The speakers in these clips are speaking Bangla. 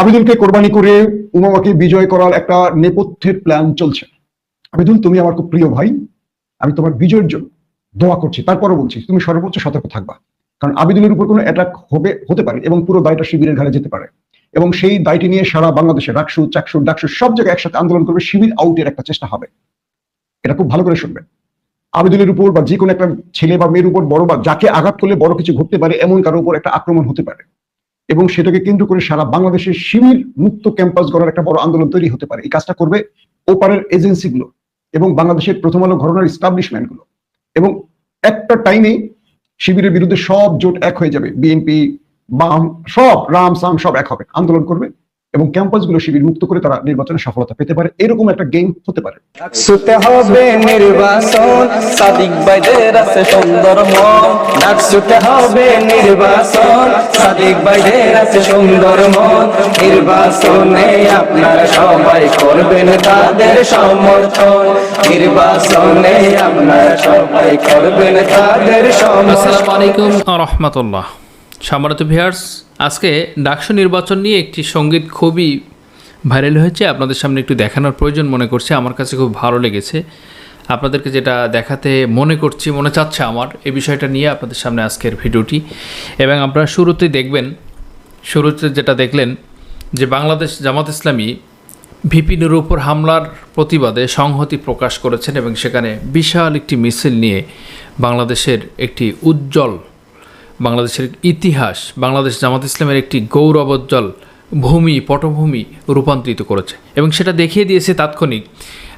আবেদনকে কোরবানি করে উমামাকে বিজয় করার একটা নেপথ্যের প্ল্যান চলছে। আবেদন, তুমি আমার খুব প্রিয় ভাই, আমি তোমার বিজয়ের জন্য দোয়া করছি। তারপরে বলছি, তুমি সর্বোচ্চ সতর্ক থাকবা। কারণ আবেদনের উপর কোনো অ্যাটাক হবে, হতে পারে এবং পুরো দায়টা শিবিরের ঘাড়ে যেতে পারে। এবং সেই দায়টি নিয়ে সারা বাংলাদেশে রাকসু, চাকসু, ডাকসু সব জায়গায় একসাথে আন্দোলন করবে, শিবির আউটের একটা চেষ্টা হবে। এটা খুব ভালো করে শুনবেন। আবেদনের উপর বা যে কোনো একটা ছেলে বা মেয়ের উপর বড় বা যাকে আঘাত করলে বড় কিছু ঘটতে পারে, এমন কারও উপর একটা আক্রমণ হতে পারে। এবং সেটাকে কেন্দ্র করে সারা বাংলাদেশের শিবির মুক্ত ক্যাম্পাস গড়ার একটা বড় আন্দোলন তৈরি হতে পারে। এই কাজটা করবে ওপারের এজেন্সিগুলো এবং বাংলাদেশের প্রথম আলো ঘটনার ইস্টাবলিশমেন্টগুলো এবং একটা টাইমে শিবিরের বিরুদ্ধে সব জোট এক হয়ে যাবে। বিএনপি, বাম, সব রাম, সাম, সব এক হবে। আন্দোলন করবে। এবং ক্যাম্পাসগুলো শিবির মুক্ত করে তারা নির্বাচনে সফলতা পেতে পারে। এরকম একটা গেম হতে পারে। শুতে হবে নির্বাচন সাদিক বাইদের আছে সুন্দর মন। ডাক শুতে হবে নির্বাচন সাদিক বাইদের আছে সুন্দর মন। নির্বাচনে আপনারা সবাই করবেন তাদের সমর্থন। নির্বাচনে আপনারা সবাই করবেন তাদের সমর্থন। আসসালামু আলাইকুম। রহমতুল্লাহ। সম্মানিত ভিয়ার্স আজকে ডাকসু নির্বাচন নিয়ে একটি সংগীত খুবই ভাইরাল হয়েছে। আপনাদের সামনে একটু দেখানোর প্রয়োজন মনে করছে। আমার কাছে খুব ভালো লেগেছে। আপনাদেরকে যেটা দেখাতে মনে করছি, মনে চাচ্ছে আমার এই বিষয়টা নিয়ে আপনাদের সামনে আজকের ভিডিওটি। এবং আপনারা শুরুতেই দেখবেন, শুরুতে যেটা দেখলেন যে বাংলাদেশ জামাত ইসলামী ভিপিনের উপর হামলার প্রতিবাদে সংহতি প্রকাশ করেছেন এবং সেখানে বিশাল একটি মিছিল নিয়ে বাংলাদেশের একটি উজ্জ্বল বাংলাদেশের ইতিহাস, বাংলাদেশ জামাত ইসলামের একটি গৌরবোজ্জ্বল ভূমি, পটভূমি রূপান্তরিত করেছে। এবং সেটা দেখিয়ে দিয়েছে তাৎক্ষণিক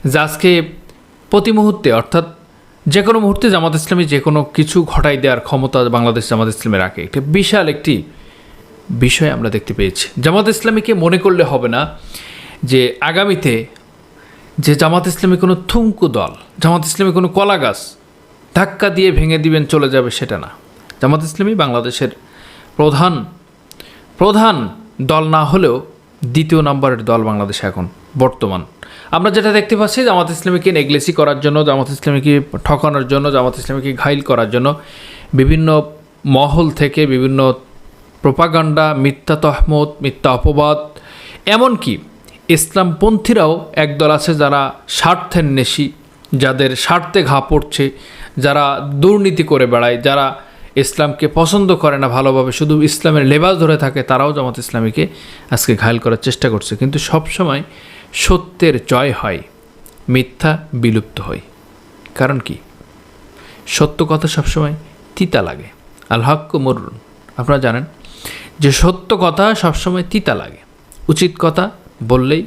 যে আজকে প্রতি মুহূর্তে, অর্থাৎ যে কোনো মুহূর্তে জামাত ইসলামী যে কোনো কিছু ঘটাই দেওয়ার ক্ষমতা বাংলাদেশ জামাত ইসলামের রাখে। একটি বিশাল একটি বিষয় আমরা দেখতে পেয়েছি। জামাত ইসলামীকে মনে করলে হবে না যে আগামীতে যে জামাত ইসলামী কোনো থুমকু দল, জামাত ইসলামী কোনো কলা গাছ ধাক্কা দিয়ে ভেঙে দিবেন, চলে যাবে সেটা না। জামাত ইসলামী বাংলাদেশের প্রধান প্রধান দল না হলেও দ্বিতীয় নম্বরের দল বাংলাদেশে এখন, বর্তমান। আমরা যেটা দেখতে পাচ্ছি, জামাত ইসলামীকে নেগলেসি করার জন্য, জামাত ইসলামীকে ঠকানোর জন্য, জামাত ইসলামীকে ঘাইল করার জন্য বিভিন্ন মহল থেকে বিভিন্ন প্রপাগান্ডা, মিথ্যা তহমত, মিথ্যা অপবাদ, এমনকি ইসলামপন্থীরাও একদল আছে যারা স্বার্থের নেশি, যাদের স্বার্থে ঘা পড়ছে, যারা দুর্নীতি করে বেড়ায়, যারা ইসলামকে পছন্দ করে না ভালোভাবে, শুধু ইসলামের লেবাস ধরে থাকে, তারাও জামাত ইসলামীকে আজকে ঘায়ল করার চেষ্টা করছে। কিন্তু সবসময় সত্যের জয় হয়, মিথ্যা বিলুপ্ত হয়। কারণ কি? সত্য কথা সবসময় তিতা লাগে। আল হক মরুন আপনারা জানেন যে সত্য কথা সবসময় তিতা লাগে। উচিত কথা বললেই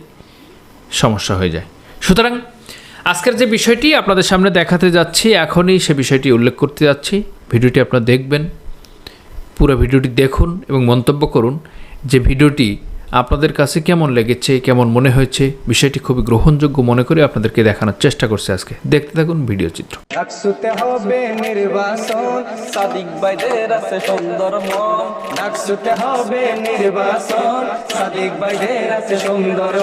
সমস্যা হয়ে যায়। সুতরাং আজকের যে বিষয়টি আপনাদের সামনে দেখাতে যাচ্ছি, এখনই সে বিষয়টি উল্লেখ করতে যাচ্ছি। ভিডিওটি আপনারা দেখবেন পুরো ভিডিওটি দেখুন এবং মন্তব্য করুন যে ভিডিওটি আপনাদের কাছে কেমন লেগেছে, কেমন মনে হয়েছে, বিষয়টি খুবই গ্রহণযোগ্য মনে করে আপনাদেরকে দেখানোর চেষ্টা করছে আজকে। দেখতে থাকুন ভিডিও চিত্র। হবে সাদিক সুন্দর হবে সাদিক আছে সুন্দর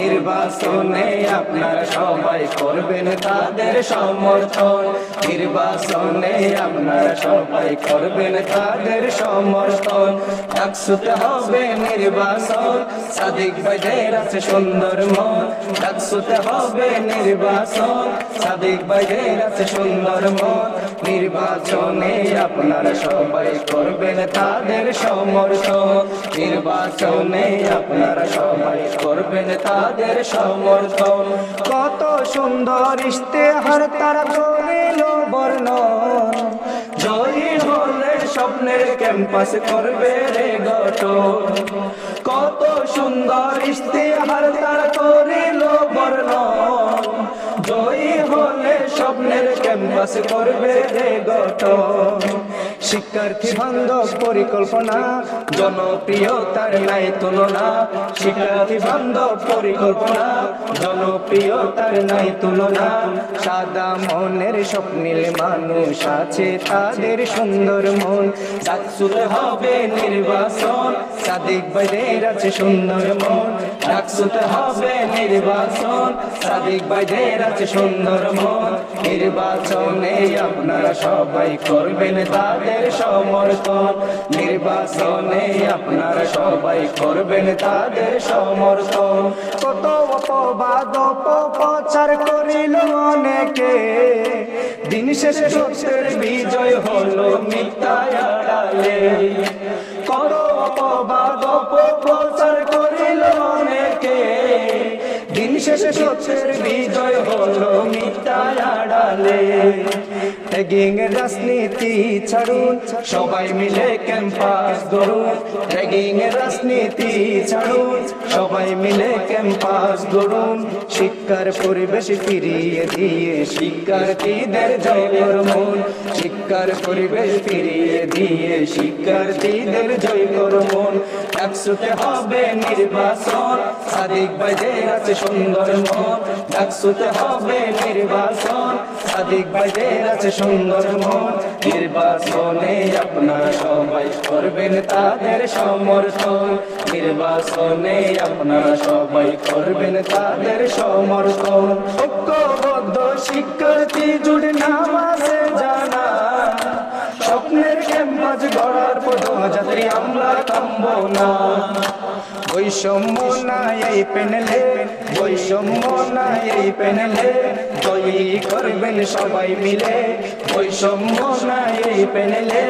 নির্বাচনে আপনারা সবাই করবেন তাদের সমর্থন। নির্বাচনে সবাই তাদের সমর্থন। হবে নির্বাচন সাদিক বাইদের আছে সুন্দর মন, ডাকসুতে হবে নির্বাচন। সাদিক বাইদের আছে সুন্দর মন, নির্বাচনে আপনারা সবাই করবেন তাদের সমর্থন। নির্বাচনে আপনারা সবাই করবেন তাদের সমর্থন। কত সুন্দর ইশতেহার তারা করিল বর্ণন। স্বপ্নের ক্যাম্পাস করবে রে গঠন কত সুন্দর ইশতেহার তারা করিল বর্ণ। জয়ী হলে স্বপ্নের ক্যাম্পাস করবে শিক্ষার্থী বান্ধব পরিকল্পনা, জনপ্রিয়তার নাই তুলনা। শিক্ষার্থী বান্ধব পরিকল্পনা, জনপ্রিয়তার নাই তুলনা। সাদা মনের স্বপ্নিল মানুষ আছে তাদের সুন্দর মন। ডাকসুতে হবে নির্বাচন, সাদিক ভাইদের আছে সুন্দর মন। ডাকসুতে হবে নির্বাচন, সাদিক ভাইদের আছে সুন্দর মন। নির্বাচনে আপনারা সবাই করবেন তাদের সমর্থন। নির্বাচনে আপনারা সবাই করবেন তাদের সমর্থন। কত অপবাদ, অপপ্রচার করিল অনেকে। দিন শেষে সত্যের বিজয় হলো মিথ্যায় আড়ালে। কত অপবাদ, অপপ্রচার করিল অনেকে। দিন শেষে সত্যের বিজয় হলো মিথ্যায় আড়ালে ট্যাগিং রাজনীতি ছাড়ুন সবাই মিলে ক্যাম্পাস গড়ুন। ট্যাগিং রাজনীতি ছাড়ুন সবাই মিলে ক্যাম্পাস গড়ুন। শিক্ষার পরিবেশ ফিরিয়ে দিয়ে শিক্ষার্থীদের জয় করমুন শিক্ষার পরিবেশ ফিরিয়ে দিয়ে শিক্ষার্থীদের জয় করমুন একসুতে হবে নির্বাচন, সাদিক বাইদের আছে সুন্দর মন। একসুতে হবে নির্বাচন সাদিক বাইদের আছে সুন্দর মন। নির্বাচনে আপনার সবাই করবেন তাদের সমর্থন। নির্বাচনে আপনারা সবাই করবেন তাদের সমর্থন। ঐক্যবদ্ধ শিক্ষার্থী জুড়ে নামাজে জানা। স্বপ্নের ক্যাম্পাস গড়ার পদযাত্রী আমরা থামব না। বৈষম্য নাই এই প্যানেলে, বৈষম্য নাই এই প্যানেলে, জয়ী করবেন সবাই মিলে। বৈষম্য নাই এই প্যানেলে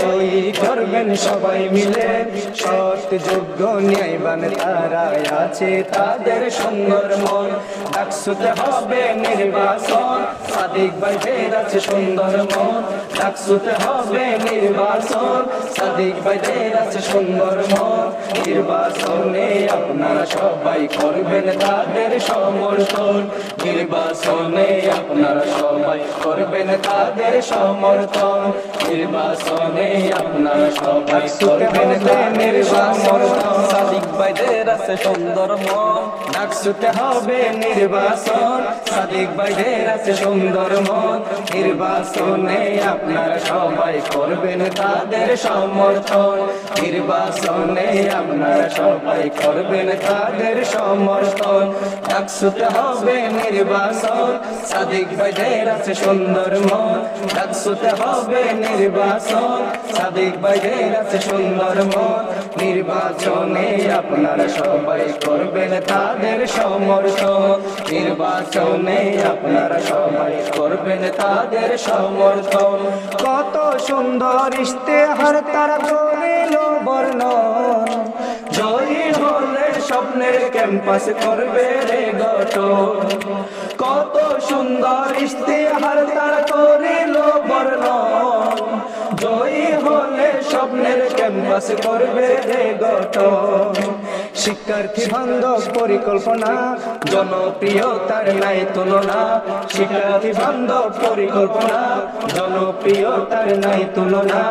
জয়ী করবেন সবাই মিলে। সৎ যোগ্য ন্যায়বান তারা আছে তাদের সুন্দর মন। ডাকসুতে হবে নির্বাচন। সাদিক ভাইদের আছে সুন্দর মন। ডাকসুতে হবে নির্বাচন। সাদিক ভাইদের আছে সুন্দর মন। নির্বাচনে আপনারা সবাই করবেন তাদের সমর্থন। নির্বাচনে আপনারা সবাই করবেন তাদের সমর্থন। নির্বাচনে আপনারা সবাই করবেন তাদের সমর্থন সাদিক ভাইদের আছে সুন্দর মন। ডাকসুতে হবে নির্বাচন। সাদিক ভাইদের আছে সুন্দর মন। নির্বাচনে আপনারা সবাই করবেন তাদের সমর্থন। নির্বাচনে আপনারা সবাই করবেন তাদের সমর্থন। ডাকসুতে হবে নির্বাচন। সাদিক ভাইদের আছে সুন্দর মন। ডাকসুতে হবে নির্বাচন। সাদিক ভাইদের আছে সুন্দর মন নির্বাচনে আপনারা সবাই করবেন তাদের সমর্থন। নির্বাচনে আপনারা সবাই করবেন তাদের সমর্থন। কত সুন্দর ইশতেহার তারা করিল বর্ণন। জয়ী হলে স্বপ্নের ক্যাম্পাস করবে রে গঠন। কত সুন্দর ইশতেহার তারা করিল বর্ণন। স্বপ্নের ক্যাম্পাস করবে শিক্ষার্থী বান্ধব পরিকল্পনা, জনপ্রিয়তার নাই তুলনা। শিক্ষার্থী বান্ধব পরিকল্পনা, জনপ্রিয়তার নাই তুলনা।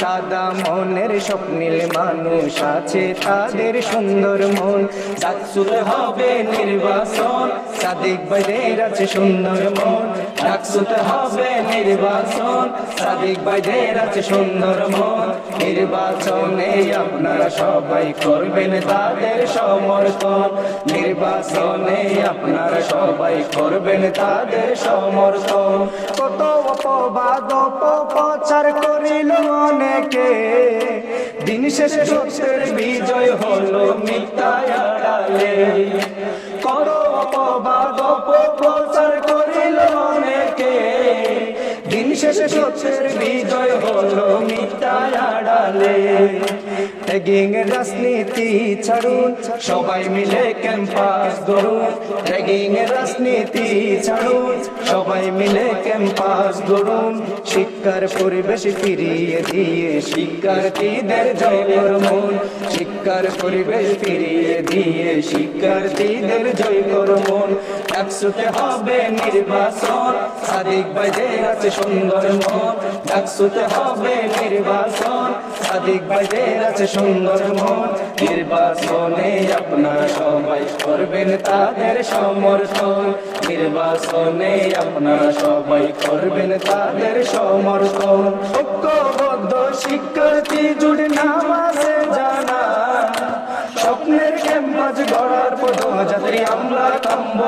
সাদা মনের স্বপ্নিল মানুষ আছে তাদের সুন্দর মন। ডাকসুতে হবে নির্বাচন, সাদিক ভাইদের আছে সুন্দর মন। ডাকসুতে হবে নির্বাচন, সাদিক ভাইদের আছে সুন্দর মন। নির্বাচনে আপনারা সবাই করবেন তাদের সমর্থন। নির্বাচনে আপনারা সবাই করবেন তাদের সমর্থন। কত অপবাদ, অপপ্রচার করিল অনেকে। দিন শেষে সত্যের বিজয় হলো মিথ্যায় কত অপবাদ, অপপ্রচার করিল অনেকে। দিন শেষে সত্যের বিজয় হলো মিথ্যায় আড়ালে র্যাগিং রাজনীতি ছাড়ুন, সবাই মিলে ক্যাম্পাস গড়ুন। র্যাগিং রাজনীতি ছাড়ুন, সবাই মিলে ক্যাম্পাস গড়ুন। শিক্ষার পরিবেশ ফিরিয়ে দিয়ে শিক্ষার্থীদের জয় করমন শিক্ষার পরিবেশ ফিরিয়ে দিয়ে শিক্ষার্থীদের জয় করমন একসাথে হবে নির্বাচন, সাদিক ভাইদের আছে সুন্দর মন। একসাথে হবে নির্বাচন সাদিক ভাইদের আছে সুন্দর মন। নির্বাচনে আপনারা সবাই করবেন তাদের সমর্থন। নির্বাচনে আপনারা সবাই করবেন তাদের সমর্থন। ঐক্যবদ্ধ শিক্ষার্থী জুড়ে নাম আছে জানা স্বপ্নের ক্যাম্পাস গড়ার পথ যাত্রী আমরা কাম্ব